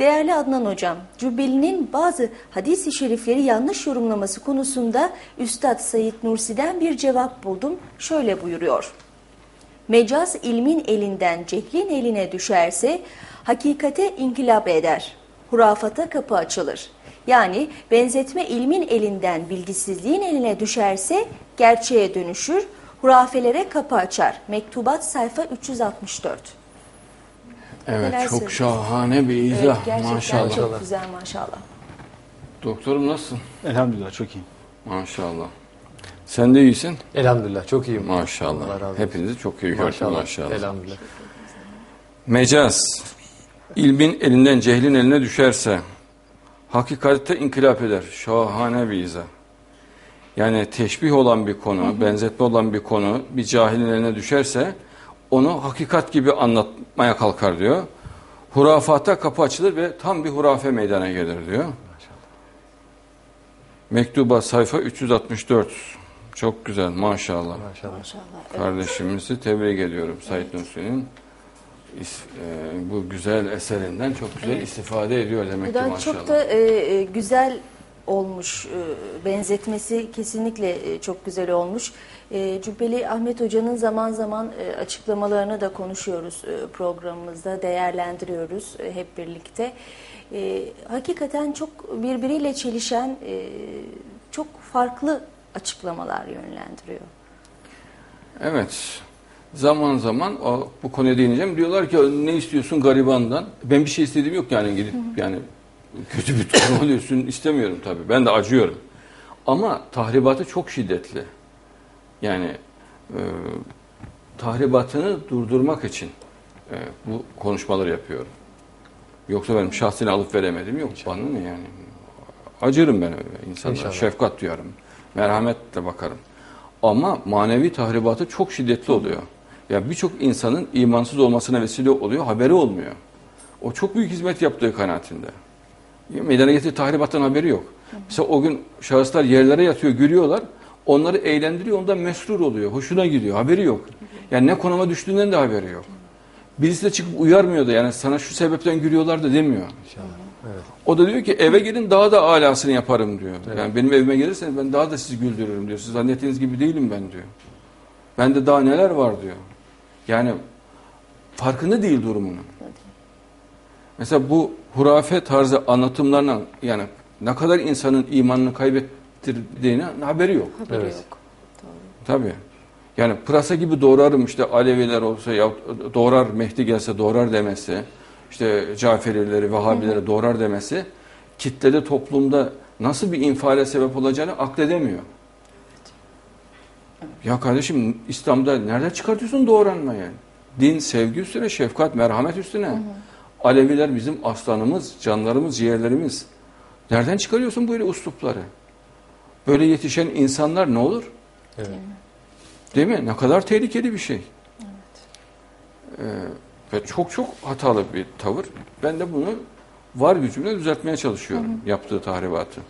Değerli Adnan Hocam, Cübbeli'nin bazı hadis-i şerifleri yanlış yorumlaması konusunda Üstad Said Nursi'den bir cevap buldum. Şöyle buyuruyor. Mecaz ilmin elinden cehlin eline düşerse hakikate inkılap eder. Hurafata kapı açılır. Yani benzetme ilmin elinden bilgisizliğin eline düşerse gerçeğe dönüşür, hurafelere kapı açar. Mektubat sayfa 364. Evet Neler çok şahane bir Evet, izah gerçekten maşallah. çok güzel maşallah. Doktorum nasılsın? Elhamdülillah çok iyiyim. Maşallah. Sen de iyisin? Elhamdülillah çok iyiyim. Maşallah. Hepinizi çok iyi gördüm Maşallah. maşallah. Elhamdülillah. Mecaz, ilmin elinden cehlin eline düşerse hakikatte inkılap eder. Şahane bir izah. Yani teşbih olan bir konu, benzetme olan bir konu bir cahilin eline düşerse onu hakikat gibi anlatmaya kalkar diyor. Hurafata kapı açılır ve tam bir hurafe meydana gelir diyor. Mektuba sayfa 364. Çok güzel maşallah. Maşallah. Maşallah. Evet. Kardeşimizi tebrik ediyorum Said Nursi'nin is- e, bu güzel eserinden çok güzel istifade ediyor demek Bu ki da maşallah. çok da e, e, güzel olmuş. E, benzetmesi kesinlikle e, çok güzel olmuş. E, Cübbeli Ahmet Hoca'nın zaman zaman açıklamalarını da konuşuyoruz programımızda, değerlendiriyoruz hep birlikte. Hakikaten çok birbiriyle çelişen, çok farklı açıklamalar yönlendiriyor. Evet. Zaman zaman o, bu konuya değineceğim. Diyorlar ki ne istiyorsun garibandan? Ben bir şey istediğim yok yani gidip yani kötü bir durum oluyorsun istemiyorum tabii. Ben de acıyorum. Ama tahribatı çok şiddetli. Yani e, tahribatını durdurmak için e, bu konuşmaları yapıyorum. Yoksa benim şahsını alıp veremedim yok. Bana ne yani? Acırım ben öyle insanlara. İnşallah. Şefkat duyarım. Merhametle bakarım. Ama manevi tahribatı çok şiddetli oluyor. Ya birçok insanın imansız olmasına vesile oluyor, haberi olmuyor. O çok büyük hizmet yaptığı kanaatinde. Meydana getirdiği tahribattan haberi yok. Mesela o gün şahıslar yerlere yatıyor, gülüyorlar. Onları eğlendiriyor, ondan mesrur oluyor. Hoşuna gidiyor, haberi yok. Yani ne konuma düştüğünden de haberi yok. Birisi de çıkıp uyarmıyor da yani sana şu sebepten gülüyorlar da demiyor. İnşallah. Evet. O da diyor ki eve gelin daha da alasını yaparım diyor. Yani benim evime gelirseniz ben daha da sizi güldürürüm diyor. Siz zannettiğiniz gibi değilim ben diyor. Bende daha neler var diyor. Yani farkında değil durumunun. Mesela bu hurafe tarzı anlatımlarla yani ne kadar insanın imanını kaybettirdiğine haberi yok. Haberi Evet. yok. Doğru. Tabii. Yani pırasa gibi doğrarım işte Aleviler olsa ya doğrar Mehdi gelse doğrar demesi, işte Caferileri, Vehhabileri doğrar demesi kitlede toplumda nasıl bir infiale sebep olacağını akledemiyor. Ya kardeşim İslam'da nerede çıkartıyorsun doğranmayı? Din, sevgi üstüne, şefkat, merhamet üstüne. Aleviler bizim aslanımız, canlarımız, ciğerlerimiz. Nereden çıkarıyorsun böyle uslupları? Böyle yetişen insanlar ne olur? Evet. Değil mi? Ne kadar tehlikeli bir şey. Ee, ve çok çok hatalı bir tavır. Ben de bunu var gücümle düzeltmeye çalışıyorum yaptığı tahribatı.